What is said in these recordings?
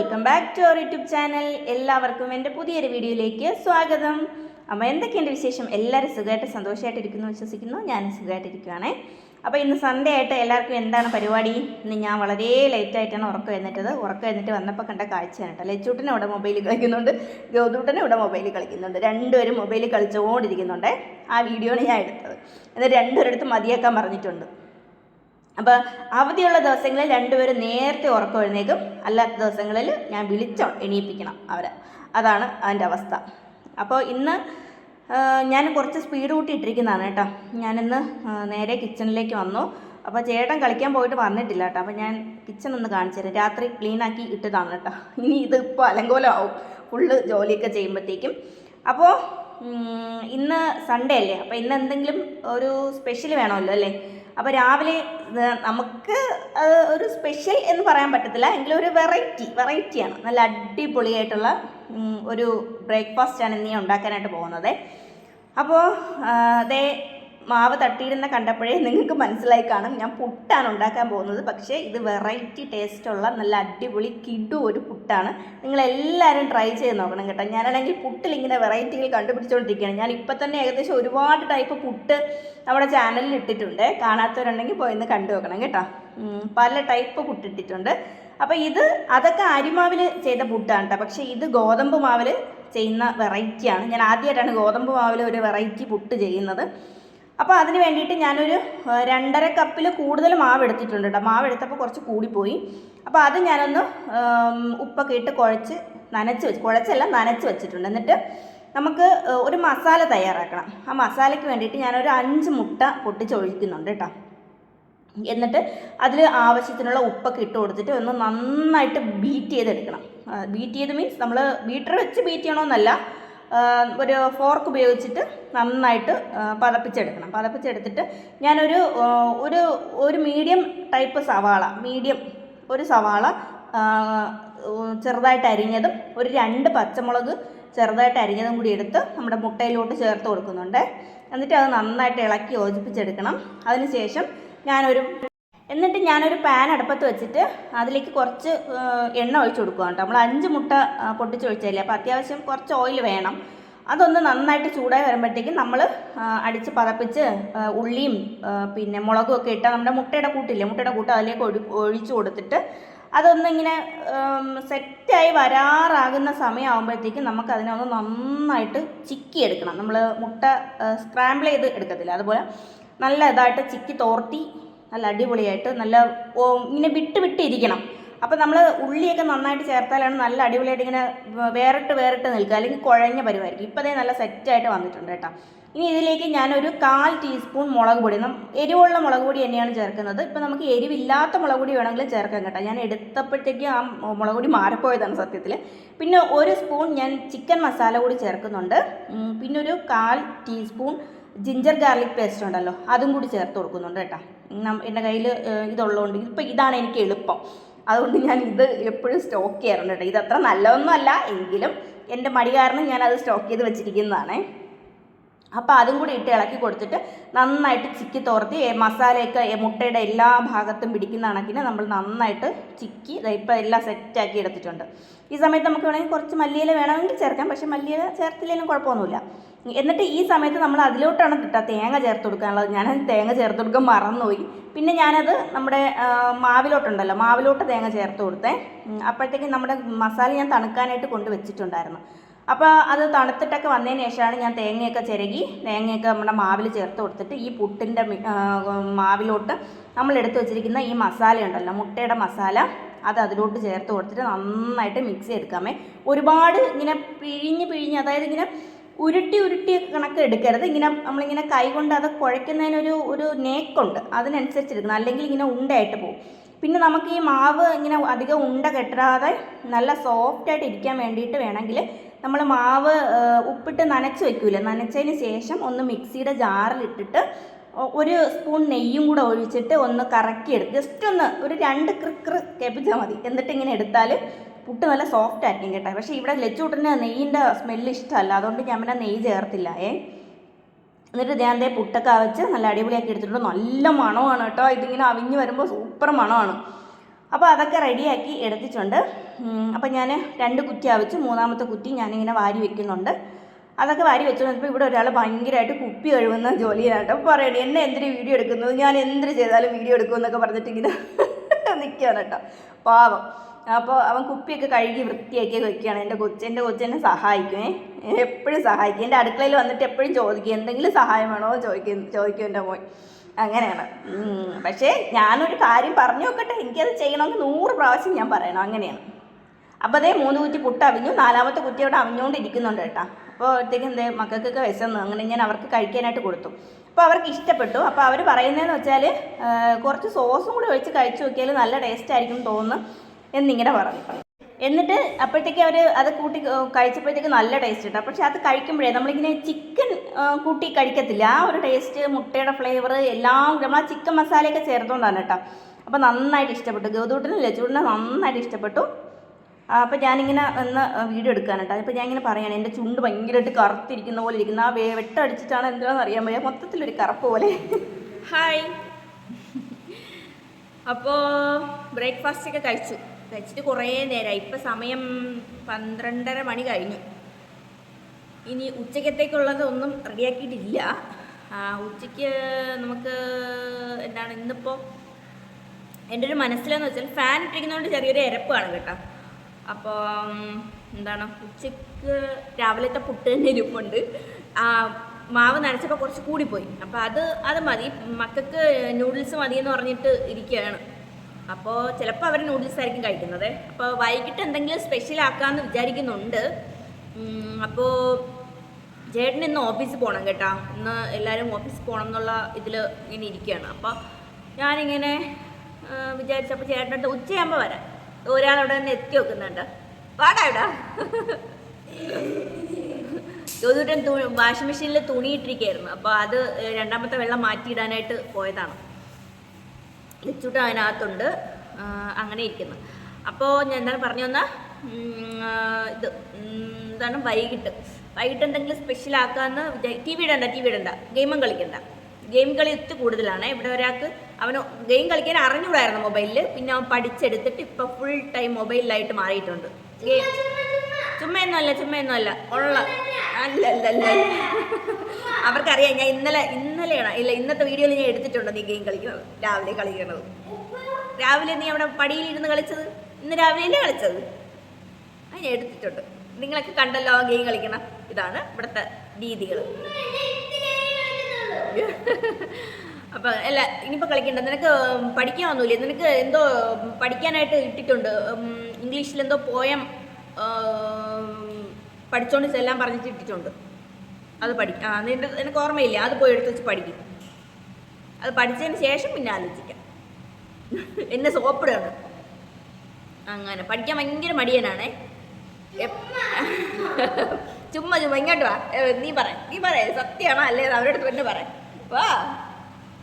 Welcome back to our YouTube channel എല്ലാവർക്കും എന്റെ പുതിയൊരു വീഡിയോയിലേക്ക് സ്വാഗതം. അപ്പോൾ എന്തൊക്കെയുണ്ട് വിശേഷം? എല്ലാവരും സുഖമായിട്ട് സന്തോഷമായിട്ട് ഇരിക്കുന്നു വിശ്വസിക്കുന്നു. ഞാൻ സുഖമായിട്ടിരിക്കുകയാണേ അപ്പോൾ ഇന്ന് സൺഡേ ആയിട്ട് എല്ലാവർക്കും എന്താണ് പരിപാടി? ഇന്ന് ഞാൻ വളരെ ലേറ്റായിട്ടാണ് ഉറക്കം എഴുന്നിട്ടത് ഉറക്കം എഴുന്നിട്ട് വന്നപ്പോൾ കണ്ട കാഴ്ചയാണ് കേട്ടോ ലച്ചൂട്ടനെ ഇവിടെ മൊബൈലിൽ കളിക്കുന്നുണ്ട്. ഗൗതൂട്ടനെ ഇവിടെ മൊബൈൽ കളിക്കുന്നുണ്ട്. രണ്ടുപേരും മൊബൈലിൽ കളിച്ചുകൊണ്ടിരിക്കുന്നുണ്ട്. ആ വീഡിയോ ഞാൻ എടുത്തത്. എന്നിട്ട് രണ്ടുപേരെടുത്ത് മതിയാക്കാൻ പറഞ്ഞിട്ടുണ്ട്. അപ്പോൾ അവധിയുള്ള ദിവസങ്ങളിൽ രണ്ടുപേരും നേരത്തെ ഉറക്കം എഴുന്നേക്കും അല്ലാത്ത ദിവസങ്ങളിൽ ഞാൻ വിളിച്ചോ എണീപ്പിക്കണം അവരെ. അതാണ് അതിന്റെ അവസ്ഥ. അപ്പോൾ ഇന്ന് ഞാൻ കുറച്ച് സ്പീഡ് കൂട്ടി ഇട്ടിരിക്കുന്നതാണ് കേട്ടോ. ഞാനിന്ന് നേരെ കിച്ചണിലേക്ക് വന്നു. അപ്പോൾ ചേട്ടൻ കളിക്കാൻ പോയിട്ട് വന്നിട്ടില്ല കേട്ടോ. അപ്പോൾ ഞാൻ കിച്ചൺ ഒന്ന് കാണിച്ചു തരാം. രാത്രി ക്ലീനാക്കി ഇട്ടതാണ് കേട്ടോ. ഇനി ഇത് ഇപ്പോൾ അലങ്കോലമാവും ഫുള്ള് ജോലിയൊക്കെ ചെയ്യുമ്പോഴത്തേക്കും അപ്പോൾ ഇന്ന് സൺഡേ അല്ലേ? അപ്പോൾ ഇന്ന് എന്തെങ്കിലും ഒരു സ്പെഷ്യൽ വേണമല്ലോ അല്ലേ? അപ്പോൾ രാവിലെ നമുക്ക് ഒരു സ്പെഷ്യൽ എന്ന് പറയാൻ പറ്റത്തില്ല. എങ്കിലും ഒരു വെറൈറ്റി വെറൈറ്റിയാണ് നല്ല അടിപൊളിയായിട്ടുള്ള ഒരു ബ്രേക്ക്ഫാസ്റ്റാണ് ഇന്ന് ഞാൻ ഉണ്ടാക്കാനായിട്ട് പോകുന്നത്. അപ്പോൾ അതേ മാവ് തട്ടിയിരുന്ന കണ്ടപ്പോഴേ നിങ്ങൾക്ക് മനസ്സിലായി കാണും. ഞാൻ പുട്ടാണ് ഉണ്ടാക്കാൻ പോകുന്നത്. പക്ഷേ ഇത് വെറൈറ്റി ടേസ്റ്റുള്ള നല്ല അടിപൊളി കിഡു ഒരു പുട്ടാണ്. നിങ്ങളെല്ലാവരും ട്രൈ ചെയ്ത് നോക്കണം കേട്ടോ. ഞാനാണെങ്കിൽ പുട്ടിൽ ഇങ്ങനെ വെറൈറ്റികൾ കണ്ടുപിടിച്ചുകൊണ്ടിരിക്കുകയാണ് ഞാൻ ഇപ്പം തന്നെ ഏകദേശം ഒരുപാട് ടൈപ്പ് പുട്ട് നമ്മുടെ ചാനലിൽ ഇട്ടിട്ടുണ്ട്. കാണാത്തവരുണ്ടെങ്കിൽ പോയി ഒന്ന് കണ്ടു നോക്കണം കേട്ടോ. പല ടൈപ്പ് പുട്ടിട്ടിട്ടുണ്ട് അപ്പോൾ ഇത് അതൊക്കെ അരിമാവിൽ ചെയ്ത പുട്ടാണ് കേട്ടോ. പക്ഷേ ഇത് ഗോതമ്പ് മാവിൽ ചെയ്യുന്ന വെറൈറ്റിയാണ് ഞാൻ ആദ്യമായിട്ടാണ് ഗോതമ്പ് മാവിൽ ഒരു വെറൈറ്റി പുട്ട് ചെയ്യുന്നത്. അപ്പോൾ അതിന് വേണ്ടിയിട്ട് ഞാനൊരു രണ്ടര കപ്പിൽ കൂടുതൽ മാവ് എടുത്തിട്ടുണ്ട് കേട്ടോ. മാവ് എടുത്തപ്പോൾ കുറച്ച് കൂടിപ്പോയി. അപ്പോൾ അത് ഞാനൊന്ന് ഉപ്പൊക്കെ ഇട്ട് കുഴച്ച് നനച്ച് വെച്ച് കുഴച്ചല്ല നനച്ച് വെച്ചിട്ടുണ്ട്. എന്നിട്ട് നമുക്ക് ഒരു മസാല തയ്യാറാക്കണം. ആ മസാലയ്ക്ക് വേണ്ടിയിട്ട് ഞാനൊരു അഞ്ച് മുട്ട പൊട്ടിച്ചൊഴിക്കുന്നുണ്ട് കേട്ടോ. എന്നിട്ട് അതിൽ ആവശ്യത്തിനുള്ള ഉപ്പൊക്കെ ഇട്ട് കൊടുത്തിട്ട് ഒന്ന് നന്നായിട്ട് ബീറ്റ് ചെയ്തെടുക്കണം. ബീറ്റ് ചെയ്ത് മീൻസ് നമ്മൾ ബീറ്റർ വെച്ച് ബീറ്റ് ചെയ്യണമെന്നല്ല ഒരു ഫോർക്ക് ഉപയോഗിച്ചിട്ട് നന്നായിട്ട് പതപ്പിച്ചെടുക്കണം. പതപ്പിച്ചെടുത്തിട്ട് ഞാനൊരു ഒരു ഒരു മീഡിയം ടൈപ്പ് സവാള മീഡിയം ഒരു സവാള ചെറുതായിട്ട് അരിഞ്ഞതും ഒരു രണ്ട് പച്ചമുളക് ചെറുതായിട്ട് അരിഞ്ഞതും കൂടി എടുത്ത് നമ്മുടെ മുട്ടയിലോട്ട് ചേർത്ത് കൊടുക്കുന്നുണ്ട്. എന്നിട്ട് അത് നന്നായിട്ട് ഇളക്കി യോജിപ്പിച്ചെടുക്കണം. അതിനുശേഷം ഞാനൊരു എന്നിട്ട് ഞാനൊരു പാൻ അടുപ്പത്ത് വെച്ചിട്ട് അതിലേക്ക് കുറച്ച് എണ്ണ ഒഴിച്ച് കൊടുക്കുക കേട്ടോ. നമ്മൾ അഞ്ച് മുട്ട പൊട്ടിച്ച് പൊട്ടിച്ചൊഴിച്ചല്ലേ അപ്പോൾ അത്യാവശ്യം കുറച്ച് ഓയിൽ വേണം. അതൊന്ന് നന്നായിട്ട് ചൂടായി വരുമ്പോഴത്തേക്കും നമ്മൾ അടിച്ച് പതപ്പിച്ച് ഉള്ളിയും പിന്നെ മുളകും ഒക്കെ ഇട്ട് നമ്മുടെ മുട്ടയുടെ കൂട്ടില്ലേ? മുട്ടയുടെ കൂട്ട് അതിലേക്ക് ഒഴി ഒഴിച്ചു കൊടുത്തിട്ട് അതൊന്നിങ്ങനെ സെറ്റായി വരാറാകുന്ന സമയമാകുമ്പോഴത്തേക്കും നമുക്ക് അതിനെ ഒന്ന് നന്നായിട്ട് ചിക്കി എടുക്കണം നമ്മൾ മുട്ട സ്ക്രാമ്പിൾ ചെയ്ത് എടുക്കത്തില്ല. അതുപോലെ നല്ല ഇതായിട്ട് ചിക്കി തോർത്തി നല്ല അടിപൊളിയായിട്ട് നല്ല ഇങ്ങനെ വിട്ട് വിട്ട് ഇരിക്കണം അപ്പോൾ നമ്മൾ ഉള്ളിയൊക്കെ നന്നായിട്ട് ചേർത്താലാണ് നല്ല അടിപൊളിയായിട്ട് ഇങ്ങനെ വേറിട്ട് വേറിട്ട് നിൽക്കുക. അല്ലെങ്കിൽ കുഴഞ്ഞ പരിവായിരിക്കും. ഇപ്പോൾ അതേ നല്ല സെറ്റായിട്ട് വന്നിട്ടുണ്ട് കേട്ടോ. ഇനി ഇതിലേക്ക് ഞാനൊരു കാൽ ടീസ്പൂൺ മുളക് പൊടി എരിവുള്ള മുളക് പൊടി തന്നെയാണ് ചേർക്കുന്നത്. ഇപ്പം നമുക്ക് എരിവില്ലാത്ത മുളക് പൊടി വേണമെങ്കിൽ ചേർക്കാം കേട്ടോ. ഞാൻ എടുത്തപ്പോഴത്തേക്ക് ആ മുളക് പൊടി മാറിപ്പോയതാണ് സത്യത്തിൽ പിന്നെ ഒരു സ്പൂൺ ഞാൻ ചിക്കൻ മസാല കൂടി ചേർക്കുന്നുണ്ട്. പിന്നെ ഒരു കാൽ ടീസ്പൂൺ ജിഞ്ചർ ഗാർലിക് പേസ്റ്റ് ഉണ്ടല്ലോ അതും കൂടി ചേർത്ത് കൊടുക്കുന്നുണ്ട് കേട്ടോ. എന്റെ കയ്യിൽ ഇതുള്ളതുകൊണ്ട് ഇപ്പം ഇതാണ് എനിക്ക് എളുപ്പം. അതുകൊണ്ട് ഞാൻ ഇത് എപ്പോഴും സ്റ്റോക്ക് ചെയ്യാറുണ്ട് കേട്ടോ. ഇത് അത്ര നല്ലതൊന്നും അല്ല എങ്കിലും എന്റെ മടി കാരണം ഞാൻ അത് സ്റ്റോക്ക് ചെയ്ത് വെച്ചിരിക്കുന്നതാണ്. അപ്പോൾ അതും കൂടി ഇട്ട് ഇളക്കി കൊടുത്തിട്ട് നന്നായിട്ട് ചിക്കി തോർത്തി മസാലയൊക്കെ മുട്ടയുടെ എല്ലാ ഭാഗത്തും പിടിക്കുന്ന കണക്കിന് നമ്മൾ നന്നായിട്ട് ചിക്കി ഇപ്പം എല്ലാം സെറ്റാക്കി എടുത്തിട്ടുണ്ട്. ഈ സമയത്ത് നമുക്ക് വേണമെങ്കിൽ കുറച്ച് മല്ലിയില വേണമെങ്കിൽ ചേർക്കാം പക്ഷേ മല്ലിയില ചേർത്തില്ലെങ്കിലും കുഴപ്പമൊന്നുമില്ല. എന്നിട്ട് ഈ സമയത്ത് നമ്മൾ അതിലോട്ടാണ് കിട്ടുക തേങ്ങ ചേർത്ത് കൊടുക്കാനുള്ളത്. ഞാൻ തേങ്ങ ചേർത്ത് കൊടുക്കാൻ മറന്നുപോയി. പിന്നെ ഞാനത് നമ്മുടെ മാവിലോട്ടുണ്ടല്ലോ മാവിലോട്ട് തേങ്ങ ചേർത്ത് കൊടുത്തേ. അപ്പോഴത്തേക്കും നമ്മുടെ മസാല ഞാൻ തണുക്കാനായിട്ട് കൊണ്ട് വെച്ചിട്ടുണ്ടായിരുന്നു. അപ്പോൾ അത് തണുത്തിട്ടൊക്കെ വന്നതിന് ശേഷമാണ് ഞാൻ തേങ്ങയൊക്കെ ചിരകി തേങ്ങയൊക്കെ നമ്മുടെ മാവിൽ ചേർത്ത് കൊടുത്തിട്ട് ഈ പുട്ടിന്റെ മാവിലോട്ട് നമ്മൾ എടുത്ത് വെച്ചിരിക്കുന്ന ഈ മസാല ഉണ്ടല്ലോ മുട്ടയുടെ മസാല അത് അതിലോട്ട് ചേർത്ത് കൊടുത്തിട്ട് നന്നായിട്ട് മിക്സ് ചെയ്തെടുക്കാമേ. ഒരുപാട് ഇങ്ങനെ പിഴിഞ്ഞ് പിഴിഞ്ഞ് അതായത് ഇങ്ങനെ ഉരുട്ടി ഉരുട്ടി കണക്ക് എടുക്കരുത്. ഇങ്ങനെ നമ്മളിങ്ങനെ കൈ കൊണ്ട് അത് കുഴയ്ക്കുന്നതിനൊരു ഒരു നേക്കുണ്ട്. അതിനനുസരിച്ച് എടുക്കണം അല്ലെങ്കിൽ ഇങ്ങനെ ഉണ്ടയായിട്ട് പോകും. പിന്നെ നമുക്ക് ഈ മാവ് ഇങ്ങനെ അധികം ഉണ്ട കെട്ടാതെ നല്ല സോഫ്റ്റായിട്ട് ഇരിക്കാൻ വേണ്ടിയിട്ട് വേണമെങ്കിൽ നമ്മൾ മാവ് ഉപ്പിട്ട് നനച്ച് വെക്കൂലേ? നനച്ചതിന് ശേഷം ഒന്ന് മിക്സിയുടെ ജാറിലിട്ടിട്ട് ഒരു സ്പൂൺ നെയ്യും കൂടെ ഒഴിച്ചിട്ട് ഒന്ന് കറക്കിയെടുത്ത് ജസ്റ്റ് ഒന്ന് ഒരു രണ്ട് ക്രിക്കർ കേൾപ്പിച്ചാൽ മതി. എന്നിട്ട് ഇങ്ങനെ എടുത്താൽ പുട്ട് നല്ല സോഫ്റ്റ് ആയിരിക്കും കേട്ടോ. പക്ഷേ ഇവിടെ ലച്ചൂട്ടിന് നെയ്യിന്റെ സ്മെല്ല് ഇഷ്ടമല്ല. അതുകൊണ്ട് ഞാൻ പിന്നെ നെയ്യ് ചേർത്തില്ല. ഏ? എന്നിട്ട് ഞാൻ ദേ പുട്ടൊക്കെ വെച്ച് നല്ല അടിപൊളിയാക്കി എടുത്തിട്ടുണ്ട്. നല്ല മണമാണ് കേട്ടോ. ഇതിങ്ങനെ അവിഞ്ഞ് വരുമ്പോൾ സൂപ്പർ മണമാണ്. അപ്പോൾ അതൊക്കെ റെഡിയാക്കി എടുത്തിട്ടുണ്ട്. അപ്പോൾ ഞാൻ രണ്ട് കുറ്റി ആവിച്ച് മൂന്നാമത്തെ കുറ്റി ഞാനിങ്ങനെ വാരി വെക്കുന്നുണ്ട്. അതൊക്കെ വാരി വെച്ചുകൊണ്ടിപ്പോൾ ഇവിടെ ഒരാൾ ഭയങ്കരമായിട്ട് കുപ്പി കഴുകുന്ന ജോലിയാണ് കേട്ടോ. പറയണേ എന്നെ എന്തിനു വീഡിയോ എടുക്കുന്നത്? ഞാൻ എന്തിനു ചെയ്താലും വീഡിയോ എടുക്കുമെന്നൊക്കെ പറഞ്ഞിട്ടിങ്ങനെ നിൽക്കുകയാണ് കേട്ടോ. പാവം. അപ്പോൾ അവൻ കുപ്പിയൊക്കെ കഴുകി വൃത്തിയാക്കി വെക്കുകയാണ്. എന്റെ കൊച്ചു എന്റെ കൊച്ചെന്നെ സഹായിക്കുമേ എപ്പോഴും സഹായിക്കും. എന്റെ അടുക്കളയിൽ വന്നിട്ട് എപ്പോഴും ചോദിക്കും എന്തെങ്കിലും സഹായം വേണോ? ചോദിക്കും ചോദിക്കും എന്റെ മോൻ. അങ്ങനെയാണ്. പക്ഷേ ഞാനൊരു കാര്യം പറഞ്ഞു നോക്കട്ടെ. എനിക്കത് ചെയ്യണമെങ്കിൽ നൂറ് പ്രാവശ്യം ഞാൻ പറയണം. അങ്ങനെയാണ്. അപ്പോൾ അതേ മൂന്ന് കുറ്റി പുട്ട് അവിഞ്ഞു. നാലാമത്തെ കുറ്റി അവിടെ അവിഞ്ഞുകൊണ്ടിരിക്കുന്നുണ്ട് കേട്ടോ. അപ്പോൾ ഒറ്റയ്ക്ക് എന്ത് മക്കൾക്കൊക്കെ വിശന്നു. അങ്ങനെ ഞാൻ അവർക്ക് കഴിക്കാനായിട്ട് കൊടുത്തു. അപ്പോൾ അവർക്ക് ഇഷ്ടപ്പെട്ടു. അപ്പോൾ അവർ പറയുന്നതെന്ന് വെച്ചാൽ കുറച്ച് സോസും കൂടി ഒഴിച്ച് കഴിച്ചു നോക്കിയാൽ നല്ല ടേസ്റ്റ് ആയിരിക്കും തോന്നുന്നു. എന്നിങ്ങനെ പറഞ്ഞു. എന്നിട്ട് അപ്പോഴത്തേക്ക് അവർ അത് കൂട്ടി കഴിച്ചപ്പോഴത്തേക്ക് നല്ല ടേസ്റ്റ് ഉണ്ട് പക്ഷെ അത് കഴിക്കുമ്പോഴേ നമ്മളിങ്ങനെ ചിക്കൻ കൂട്ടി കഴിക്കത്തില്ല. ആ ഒരു ടേസ്റ്റ് മുട്ടയുടെ ഫ്ലേവർ എല്ലാം നമ്മൾ ആ ചിക്കൻ മസാലയൊക്കെ ചേർത്തുകൊണ്ടാണ് കേട്ടോ. അപ്പോൾ നന്നായിട്ട് ഇഷ്ടപ്പെട്ടു. ഗൗതൂട്ടിനും ലച്ചൂട്ടിനും നന്നായിട്ട് ഇഷ്ടപ്പെട്ടു. അപ്പോൾ ഞാനിങ്ങനെ ഒന്ന് വീഡിയോ എടുക്കാനുണ്ട് അപ്പോൾ ഞാൻ ഇങ്ങനെ പറയാണ് എന്റെ ചുണ്ട് ഭയങ്കരമായിട്ട് കറുത്തിരിക്കുന്ന പോലെ ഇരിക്കുന്ന. ആ വെട്ടടിച്ചിട്ടാണ് എന്താണെന്ന് അറിയാൻ വയ്യ. മൊത്തത്തിലൊരു കറുപ്പ് പോലെ. ഹായ് അപ്പോൾ ബ്രേക്ക്ഫാസ്റ്റ് ഒക്കെ കഴിച്ചു. കഴിച്ചിട്ട് കുറേ നേരമായി ഇപ്പം സമയം പന്ത്രണ്ടര മണി കഴിഞ്ഞു. ഇനി ഉച്ചക്കത്തേക്കുള്ളത് ഒന്നും റെഡിയാക്കിയിട്ടില്ല ഉച്ചയ്ക്ക് നമുക്ക് എന്താണ് ഇന്നിപ്പോൾ എന്റെ ഒരു മനസ്സിലെന്ന് വെച്ചാൽ ഫാൻ ഇട്ടിരിക്കുന്നതുകൊണ്ട് ചെറിയൊരു ഇരപ്പാണ് കേട്ടോ. അപ്പോൾ എന്താണ് ഉച്ചയ്ക്ക് രാവിലത്തെ പുട്ട് തന്നെ ഇരിപ്പുണ്ട്. മാവ് നനച്ചപ്പോൾ കുറച്ച് കൂടിപ്പോയി. അപ്പോൾ അത് അത് മതി. മക്കൾക്ക് നൂഡിൽസ് മതി എന്ന് പറഞ്ഞിട്ട് ഇരിക്കുകയാണ്. അപ്പോൾ ചിലപ്പോൾ അവർ നൂഡിൽസ് ആയിരിക്കും കഴിക്കുന്നത്. അപ്പോൾ വൈകിട്ട് എന്തെങ്കിലും സ്പെഷ്യൽ ആക്കാമെന്ന് വിചാരിക്കുന്നുണ്ട്. അപ്പോൾ ചേട്ടൻ ഇന്ന് ഓഫീസിൽ പോകണം കേട്ടോ. ഇന്ന് എല്ലാവരും ഓഫീസിൽ പോകണം എന്നുള്ള ഇതിൽ ഇങ്ങനെ ഇരിക്കുകയാണ് അപ്പോൾ ഞാനിങ്ങനെ വിചാരിച്ചപ്പോൾ ചേട്ടന്റെ അടുത്ത് ഉച്ചയാകുമ്പോൾ വരാം. ഒരാളവിടെ തന്നെ എത്തി വെക്കുന്നുണ്ട്. പാടാ ഇവിടെ. ജ്യോതിട്ടൻ വാഷിംഗ് മെഷീനിൽ തുണിയിട്ടിരിക്കുകയായിരുന്നു അപ്പോൾ അത് രണ്ടാമത്തെ വെള്ളം മാറ്റിയിടാനായിട്ട് പോയതാണ്. ലിച്ചൂട്ട അതിനകത്തുണ്ട് അങ്ങനെ ഇരിക്കുന്നു അപ്പോൾ ഞാൻ എന്താണ് പറഞ്ഞു വന്ന ഇത് എന്താണ് വൈകിട്ട് വൈകിട്ട് എന്തെങ്കിലും സ്പെഷ്യൽ ആക്കാമെന്ന് വിചാരി ടി വി ഇടണ്ട ടി വി ഇടണ്ട ഗെയിമും കളിക്കണ്ട ഗെയിം കളി ഒത്തിരി കൂടുതലാണ് ഇവിടെ ഒരാൾക്ക് അവന് ഗെയിം കളിക്കാൻ അറിഞ്ഞുകൂടായിരുന്നു മൊബൈലിൽ പിന്നെ അവൻ പഠിച്ചെടുത്തിട്ട് ഇപ്പം ഫുൾ ടൈം മൊബൈലിലായിട്ട് മാറിയിട്ടുണ്ട് ഗെയിം ചുമ്മയൊന്നുമല്ല ചുമ്മയൊന്നുമല്ല ഉള്ള അല്ല അല്ല അല്ല അവർക്കറിയാം ഞാൻ ഇന്നലെ ഇന്നലെയാണ്? ഇല്ല ഇന്നത്തെ വീഡിയോയിൽ ഞാൻ എടുത്തിട്ടുണ്ട് നീ ഗെയിം കളിക്കുന്നത്. രാവിലെ കളിക്കുന്നത്. രാവിലെ നീ അവിടെ പടിയിലിരുന്ന് കളിച്ചത്? ഇന്ന് രാവിലെയല്ലേ കളിച്ചത്? അത് ഞാൻ എടുത്തിട്ടുണ്ട്. നിങ്ങളൊക്കെ കണ്ടല്ലോ ഗെയിം കളിക്കണം ഇതാണ് ഇവിടുത്തെ രീതികൾ അപ്പം അല്ല ഇനിയിപ്പോൾ കളിക്കണ്ട. നിനക്ക് പഠിക്കാനൊന്നുമില്ല? നിനക്ക് എന്തോ പഠിക്കാനായിട്ട് ഇട്ടിട്ടുണ്ട്. ഇംഗ്ലീഷിൽ എന്തോ പോയം പഠിച്ചോണ്ട് ചെല്ലാൻ പറഞ്ഞിട്ട് ഇട്ടിട്ടുണ്ട്. അത് പഠി ആ നിന്റെ നിനക്ക് ഓർമ്മയില്ല? അത് പോയി എടുത്ത് വെച്ച് പഠിക്കും. അത് പഠിച്ചതിന് ശേഷം പിന്നെ ആലോചിക്കാം. എന്നെ സോപ്പിടുകയാണ് അങ്ങനെ. പഠിക്കാൻ ഭയങ്കര മടിയനാണേ. ചുമ്മാ ചുമ്മാ ഇങ്ങോട്ട് വാ. നീ പറ. നീ പറ. സത്യമാണോ? അല്ലേ? അവരുടെ അടുത്ത് തന്നെ പറ. വാ.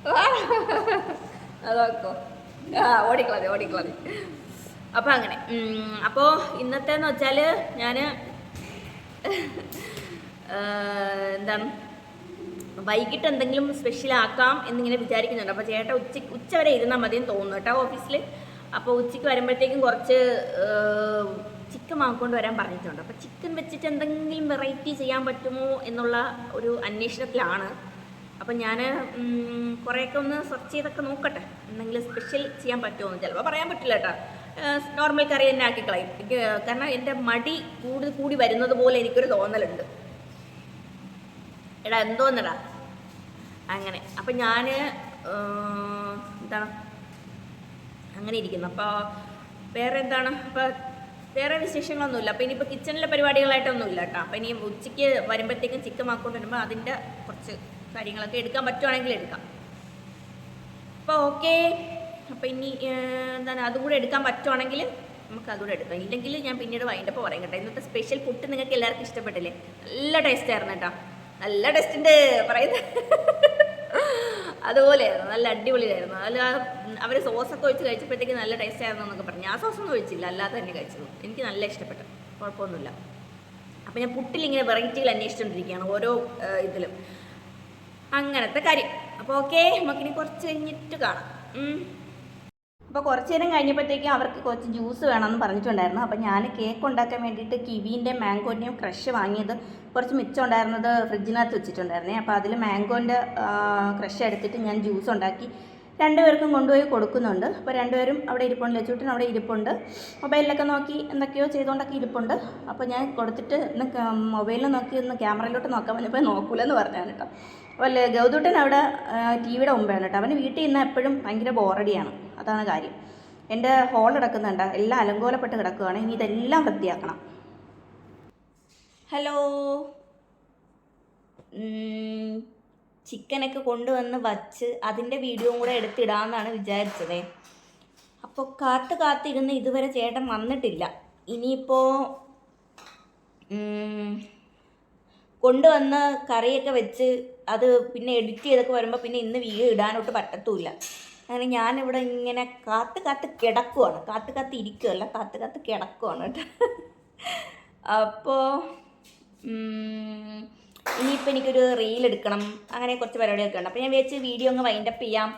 വാ. അതൊക്കെ. ആ ഓടിക്കളതി ഓടിക്കളതി അപ്പോൾ അങ്ങനെ. അപ്പോൾ ഇന്നത്തേന്ന് വെച്ചാൽ ഞാൻ എന്താണ്? വൈകിട്ട് എന്തെങ്കിലും സ്പെഷ്യൽ ആക്കാം എന്നിങ്ങനെ വിചാരിക്കുന്നുണ്ട്. അപ്പോൾ ചേട്ട ഉച്ച ഉച്ച വരെ ഇരുന്നാൽ മതിയെന്ന് തോന്നുന്നു കേട്ടോ ഓഫീസിൽ അപ്പോൾ ഉച്ചയ്ക്ക് വരുമ്പോഴത്തേക്കും കുറച്ച് ചിക്കൻ വാങ്ങിക്കൊണ്ട് വരാൻ പറഞ്ഞിട്ടുണ്ട്. അപ്പോൾ ചിക്കൻ വെച്ചിട്ട് എന്തെങ്കിലും വെറൈറ്റി ചെയ്യാൻ പറ്റുമോ എന്നുള്ള ഒരു അന്വേഷണത്തിലാണ്. അപ്പം ഞാൻ കുറേയൊക്കെ ഒന്ന് സെർച്ച് ചെയ്തൊക്കെ നോക്കട്ടെ. എന്തെങ്കിലും സ്പെഷ്യൽ ചെയ്യാൻ പറ്റുമോ എന്ന് ചിലപ്പോൾ പറയാൻ പറ്റില്ല കേട്ടോ. നോർമൽ കറി തന്നെ ആക്കി കളയും. കാരണം എന്റെ മടി കൂടുതൽ കൂടി വരുന്നത് പോലെ എനിക്കൊരു തോന്നലുണ്ട്. എടാ എന്തോന്നടാ? അങ്ങനെ. അപ്പം ഞാൻ എന്താണ് അങ്ങനെ ഇരിക്കുന്നു. അപ്പോൾ വേറെ എന്താണ്? അപ്പോൾ വേറെ വിശേഷങ്ങളൊന്നുമില്ല. അപ്പോൾ ഇനിയിപ്പോൾ കിച്ചണിലെ പരിപാടികളായിട്ടൊന്നുമില്ല കേട്ടോ. അപ്പോൾ ഇനി ഉച്ചയ്ക്ക് വരുമ്പോഴത്തേക്കും ചിക്കൻ വാക്കൊണ്ട് വരുമ്പോൾ അതിന്റെ കുറച്ച് കാര്യങ്ങളൊക്കെ എടുക്കാൻ പറ്റുവാണെങ്കിൽ എടുക്കാം. അപ്പോൾ ഓക്കെ. അപ്പോൾ ഇനി എന്താണ്? അതും കൂടെ എടുക്കാൻ പറ്റുവാണെങ്കിൽ നമുക്ക് അതുകൂടെ എടുക്കാം. ഇല്ലെങ്കിൽ ഞാൻ പിന്നീട് വൈകിട്ടപ്പോൾ പറയും കേട്ടോ. ഇന്നത്തെ സ്പെഷ്യൽ ഫുഡ് നിങ്ങൾക്ക് എല്ലാവർക്കും ഇഷ്ടപ്പെട്ടില്ലേ? നല്ല ടേസ്റ്റ് ആയിരുന്നു കേട്ടോ. നല്ല ടെസ്റ്റിന്റെ പറയുന്നത് അതുപോലെയായിരുന്നു നല്ല അടിപൊളിയായിരുന്നു അതിൽ അവർ സോസൊക്കെ ഒഴിച്ച് കഴിച്ചപ്പോഴത്തേക്ക് നല്ല ടേസ്റ്റ് ആയിരുന്നു എന്നൊക്കെ പറഞ്ഞു. ആ സോസൊന്നും ഒഴിച്ചില്ല അല്ലാതെ തന്നെ കഴിച്ചു എനിക്ക് നല്ല ഇഷ്ടപ്പെട്ടു. കുഴപ്പമൊന്നുമില്ല. അപ്പം ഞാൻ പുട്ടിലിങ്ങനെ വെറൈറ്റികൾ അന്വേഷിച്ചുകൊണ്ടിരിക്കുകയാണ് ഓരോ ഇതിലും. അങ്ങനത്തെ കാര്യം. അപ്പോൾ ഓക്കെ നമുക്കിനി കുറച്ച് കഴിഞ്ഞിട്ട് കാണാം. അപ്പോൾ കുറച്ച് നേരം കഴിഞ്ഞപ്പോഴത്തേക്കും അവർക്ക് കുറച്ച് ജ്യൂസ് വേണമെന്ന് പറഞ്ഞിട്ടുണ്ടായിരുന്നു. അപ്പോൾ ഞാൻ കേക്ക് ഉണ്ടാക്കാൻ വേണ്ടിയിട്ട് കിവീന്റെ മാംഗോന്റെയും ക്രഷ് വാങ്ങിയത് കുറച്ച് മിച്ചം ഉണ്ടായിരുന്നത് ഫ്രിഡ്ജിനകത്ത് വെച്ചിട്ടുണ്ടായിരുന്നേ. അപ്പോൾ അതിൽ മാംഗോന്റെ ക്രഷ് എടുത്തിട്ട് ഞാൻ ജ്യൂസ് ഉണ്ടാക്കി രണ്ടുപേർക്കും കൊണ്ടുപോയി കൊടുക്കുന്നുണ്ട്. അപ്പോൾ രണ്ടുപേരും അവിടെ ഇരിപ്പുണ്ട്. ലച്ചൂട്ടൻ അവിടെ ഇരിപ്പുണ്ട്. മൊബൈലിലൊക്കെ നോക്കി എന്തൊക്കെയോ ചെയ്തുകൊണ്ടൊക്കെ ഇരിപ്പുണ്ട്. അപ്പോൾ ഞാൻ കൊടുത്തിട്ട് ഇന്ന് മൊബൈലിൽ നോക്കി ഒന്ന് ക്യാമറയിലോട്ട് നോക്കാൻ വന്നപ്പോൾ നോക്കൂലെന്ന് പറഞ്ഞാണ് കേട്ടോ. അപ്പോൾ ഗൗതുട്ടൻ അവിടെ ടി വിയുടെ മുമ്പാണ് കേട്ടോ. അവന് വീട്ടിൽ നിന്ന് എപ്പോഴും ഭയങ്കര ബോറടിയാണ് അതാണ് കാര്യം. എന്റെ ഹോൾ കിടക്കുന്നുണ്ട്. എല്ലാം അലങ്കോലപ്പെട്ട് കിടക്കുകയാണ് ഇനി ഇതെല്ലാം വൃത്തിയാക്കണം. ഹലോ ചിക്കനൊക്കെ കൊണ്ടുവന്ന് വച്ച് അതിന്റെ വീഡിയോയും കൂടെ എടുത്തിടാമെന്നാണ് വിചാരിച്ചത്. അപ്പോൾ കാത്ത് കാത്തിരുന്ന് ഇതുവരെ ചേട്ടൻ വന്നിട്ടില്ല. ഇനിയിപ്പോൾ കൊണ്ടുവന്ന് കറിയൊക്കെ വെച്ച് അത് പിന്നെ എഡിറ്റ് ചെയ്തൊക്കെ വരുമ്പോൾ പിന്നെ ഇന്ന് വീഡിയോ ഇടാനോട്ട് പറ്റത്തുമില്ല അങ്ങനെ ഞാനിവിടെ ഇങ്ങനെ കാത്ത് കാത്ത് കിടക്കുവാണ്. കാത്ത് കാത്ത് ഇരിക്കുവല്ല കാത്ത് കാത്ത് കിടക്കുവാണ് കേട്ടോ. അപ്പോൾ ഇനിയിപ്പോൾ എനിക്കൊരു റീൽ എടുക്കണം. അങ്ങനെ കുറച്ച് പരിപാടിയൊക്കെ ഉണ്ട്. അപ്പോൾ ഞാൻ വിചാരിച്ച് വീഡിയോ അങ്ങ് വൈൻഡപ്പ് ചെയ്യാം.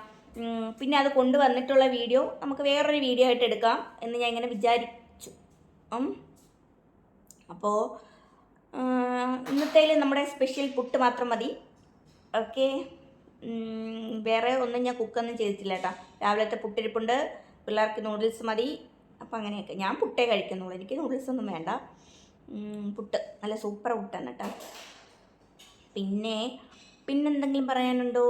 പിന്നെ അത് കൊണ്ടുവന്നിട്ടുള്ള വീഡിയോ നമുക്ക് വേറൊരു വീഡിയോ ആയിട്ട് എടുക്കാം എന്ന് ഞാൻ ഇങ്ങനെ വിചാരിച്ചു. അപ്പോൾ ഇന്നത്തേൽ നമ്മുടെ സ്പെഷ്യൽ പുട്ട് മാത്രം മതി. ഓക്കെ വേറെ ഒന്നും ഞാൻ കുക്കൊന്നും ചെയ്തിട്ടില്ല കേട്ടോ. രാവിലത്തെ പുട്ടിരിപ്പുണ്ട് പിള്ളേർക്ക് നൂഡിൽസ് മതി. അപ്പം അങ്ങനെയൊക്കെ. ഞാൻ പുട്ടേ കഴിക്കുന്നുള്ളൂ. എനിക്ക് നൂഡിൽസ് ഒന്നും വേണ്ട. പുട്ട്. നല്ല സൂപ്പർ പുട്ടാണ് കേട്ടോ. പിന്നെ പിന്നെന്തെങ്കിലും പറയാനുണ്ടോ?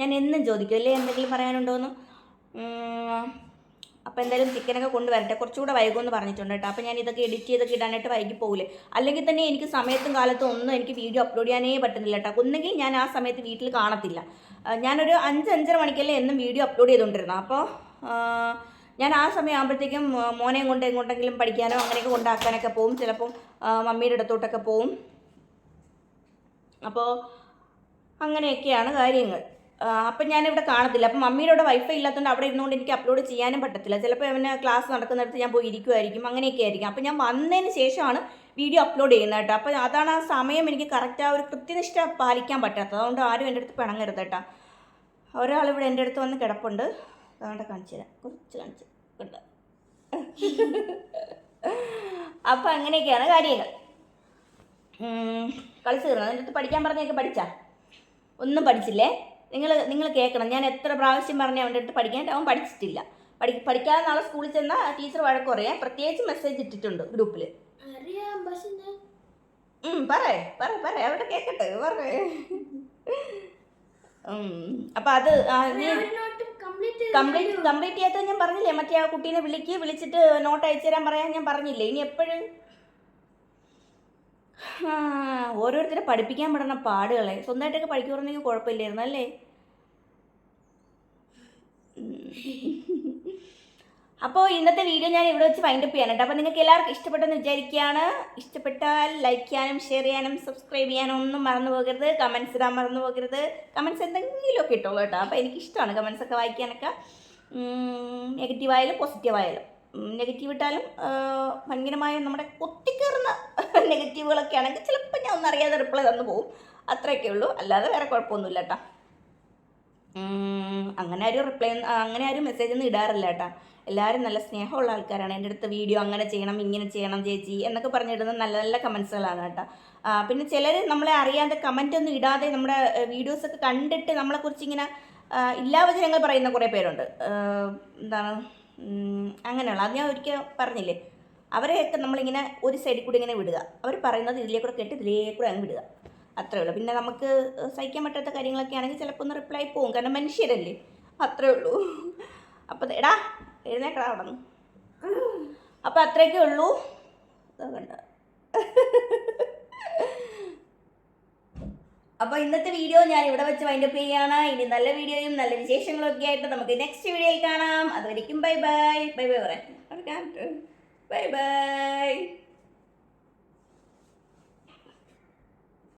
ഞാൻ എന്നും ചോദിക്കും. അല്ലേ? എന്തെങ്കിലും പറയാനുണ്ടോ എന്ന് അപ്പോൾ എന്തായാലും ചിക്കനൊക്കെ കൊണ്ടുവരട്ടെ. കുറച്ചുകൂടെ വൈകുമെന്ന് പറഞ്ഞിട്ടുണ്ട് കേട്ടോ. അപ്പോൾ ഞാൻ ഇതൊക്കെ എഡിറ്റ് ചെയ്തൊക്കെ ഇടാനായിട്ട് വൈകി പോകില്ലേ അല്ലെങ്കിൽ തന്നെ എനിക്ക് സമയത്തും കാലത്തും ഒന്നും എനിക്ക് വീഡിയോ അപ്ലോഡ് ചെയ്യാനേ പറ്റുന്നില്ല കേട്ടോ. ഒന്നെങ്കിൽ ഞാൻ ആ സമയത്ത് വീട്ടിൽ കാണത്തില്ല. ഞാനൊരു അഞ്ച് അഞ്ചര മണിക്കല്ലേ എന്നും വീഡിയോ അപ്ലോഡ് ചെയ്തുകൊണ്ടിരുന്നത് അപ്പോൾ ഞാൻ ആ സമയം ആകുമ്പോഴത്തേക്കും മോനെയും കൊണ്ട് എങ്ങോട്ടെങ്കിലും പഠിക്കാനോ അങ്ങനെയൊക്കെ കൊണ്ടാക്കാനൊക്കെ പോവും. ചിലപ്പം മമ്മിയുടെ അടുത്തോട്ടൊക്കെ പോവും. അപ്പോൾ അങ്ങനെയൊക്കെയാണ് കാര്യങ്ങൾ. അപ്പം ഞാനിവിടെ കാണത്തില്ല. അപ്പം മമ്മിയുടെ അവിടെ വൈഫൈ ഇല്ലാത്തതുകൊണ്ട് അവിടെ ഇരുന്നുകൊണ്ട് എനിക്ക് അപ്ലോഡ് ചെയ്യാനും പറ്റത്തില്ല. ചിലപ്പോൾ അവന് ക്ലാസ് നടക്കുന്നിടത്ത് ഞാൻ പോയി ഇരിക്കുമായിരിക്കും അങ്ങനെയൊക്കെ ആയിരിക്കും. അപ്പം ഞാൻ വന്നതിന് ശേഷമാണ് വീഡിയോ അപ്ലോഡ് ചെയ്യുന്നത് കേട്ടോ. അപ്പോൾ അതാണ് ആ സമയം എനിക്ക് കറക്റ്റ് ആ ഒരു കൃത്യനിഷ്ഠ പാലിക്കാൻ പറ്റാത്തത്. അതുകൊണ്ട് ആരും എന്റെ അടുത്ത് പിണങ്ങരുത് കേട്ടോ. ഒരാളിവിടെ എന്റെ അടുത്ത് വന്ന് കിടപ്പുണ്ട്. അതുകൊണ്ട് കാണിച്ചു തരാം. കുറച്ച് കാണിച്ചു കണ്ടോ അപ്പം അങ്ങനെയൊക്കെയാണ് കാര്യങ്ങൾ. കളിച്ചു തീർന്നത് എന്റെ അടുത്ത് പഠിക്കാൻ പറഞ്ഞൊക്കെ പഠിച്ചാ? ഒന്നും പഠിച്ചില്ലേ? നിങ്ങൾ നിങ്ങൾ കേൾക്കണം. ഞാൻ എത്ര പ്രാവശ്യം പറഞ്ഞ അവന്റെ അടുത്ത് പഠിക്കാൻ അവൻ പഠിച്ചിട്ടില്ല. പഠി പഠിക്കാതെ നാളെ സ്കൂളിൽ ചെന്നാൽ ടീച്ചർ വഴക്ക് പറയാം. പ്രത്യേകിച്ച് മെസ്സേജ് ഇട്ടിട്ടുണ്ട് ഗ്രൂപ്പിൽ പറയേ പറ പറ അവിടെ കേക്കട്ടെ പറയേ. അപ്പൊ അത് കംപ്ലീറ്റ് കംപ്ലീറ്റ് കംപ്ലീറ്റ് ഞാൻ പറഞ്ഞില്ലേ? മറ്റേ ആ കുട്ടീനെ വിളിക്ക് വിളിച്ചിട്ട് നോട്ട് അയച്ചു തരാൻ പറയാൻ ഞാൻ പറഞ്ഞില്ലേ? ഇനി എപ്പോഴും? ഓരോരുത്തരെ പഠിപ്പിക്കാൻ പെടുന്ന പാടുകളെ. സ്വന്തമായിട്ടൊക്കെ പഠിക്കുവാണെങ്കിൽ കുഴപ്പമില്ലായിരുന്നു അല്ലേ? അപ്പോൾ ഇന്നത്തെ വീഡിയോ ഞാൻ ഇവിടെ വെച്ച് വൈൻഡപ്പ് ചെയ്യാൻ കേട്ടോ. അപ്പോൾ നിങ്ങൾക്ക് എല്ലാവർക്കും ഇഷ്ടപ്പെട്ടെന്ന് വിചാരിക്കുകയാണ്. ഇഷ്ടപ്പെട്ടാൽ ലൈക്ക് ചെയ്യാനും ഷെയർ ചെയ്യാനും സബ്സ്ക്രൈബ് ചെയ്യാനും ഒന്നും മറന്നു പോകരുത്. കമൻസ് ഇടാൻ മറന്നു പോകരുത്. കമൻസ് എന്തെങ്കിലുമൊക്കെ ഇട്ടോളൂ കേട്ടോ. അപ്പോൾ എനിക്ക് ഇഷ്ടമാണ് കമൻസ് ഒക്കെ വായിക്കാനൊക്കെ. നെഗറ്റീവ് ആയാലും പോസിറ്റീവ് ആയാലും. നെഗറ്റീവ് ഇട്ടാലും ഭയങ്കരമായ നമ്മുടെ ഒത്തിക്കേറുന്ന നെഗറ്റീവുകളൊക്കെ ആണെങ്കിൽ ചിലപ്പോൾ ഞാൻ ഒന്നറിയാതെ റിപ്ലൈ തന്നു പോകും. അത്രയൊക്കെ ഉള്ളൂ. അല്ലാതെ വേറെ കുഴപ്പമൊന്നുമില്ല കേട്ടോ അങ്ങനെ ആരും റിപ്ലൈ അങ്ങനെ ആരും മെസ്സേജ് ഒന്നും ഇടാറില്ല കേട്ടോ എല്ലാവരും നല്ല സ്നേഹമുള്ള ആൾക്കാരാണ്. എന്റെ അടുത്ത് വീഡിയോ അങ്ങനെ ചെയ്യണം ഇങ്ങനെ ചെയ്യണം ചേച്ചി എന്നൊക്കെ പറഞ്ഞിടുന്ന നല്ല നല്ല കമൻസുകളാണ് കേട്ടോ പിന്നെ ചിലർ നമ്മളെ അറിയാതെ കമന്റ് ഒന്നും ഇടാതെ നമ്മുടെ വീഡിയോസൊക്കെ കണ്ടിട്ട് നമ്മളെക്കുറിച്ച് ഇങ്ങനെ ഇല്ലാവചനങ്ങൾ പറയുന്ന കുറേ പേരുണ്ട്. എന്താണ്? അങ്ങനെയുള്ള. അത് ഞാൻ ഒരിക്കൽ പറഞ്ഞില്ലേ? അവരെയൊക്കെ നമ്മളിങ്ങനെ ഒരു സൈഡിൽ കൂടി ഇങ്ങനെ വിടുക. അവർ പറയുന്നത് ഇതിലേ കൂടെ കേട്ട് ഇതിലേ കൂടെ അങ്ങ് വിടുക. അത്രേ ഉള്ളൂ. പിന്നെ നമുക്ക് സഹിക്കാൻ പറ്റാത്ത കാര്യങ്ങളൊക്കെ ആണെങ്കിൽ ചിലപ്പോൾ ഒന്ന് റിപ്ലൈ പോകും കാരണം മനുഷ്യരല്ലേ? അത്രേ ഉള്ളൂ. അപ്പോൾ എടാ എഴുന്നേക്കടാ അവിടെ നിന്ന്. അപ്പോൾ അത്രയൊക്കെ ഉള്ളൂ. കണ്ട? അപ്പോൾ ഇന്നത്തെ വീഡിയോ ഞാൻ ഇവിടെ വെച്ച് വൈൻഡപ്പ് ചെയ്യാണ്. ഇനി നല്ല വീഡിയോയും നല്ല വിശേഷങ്ങളും ഒക്കെ ആയിട്ട് നമുക്ക് നെക്സ്റ്റ് വീഡിയോയിൽ കാണാം. അതുവരെയും ബൈ ബൈ ബൈ ബൈ പറയാം. Bye bye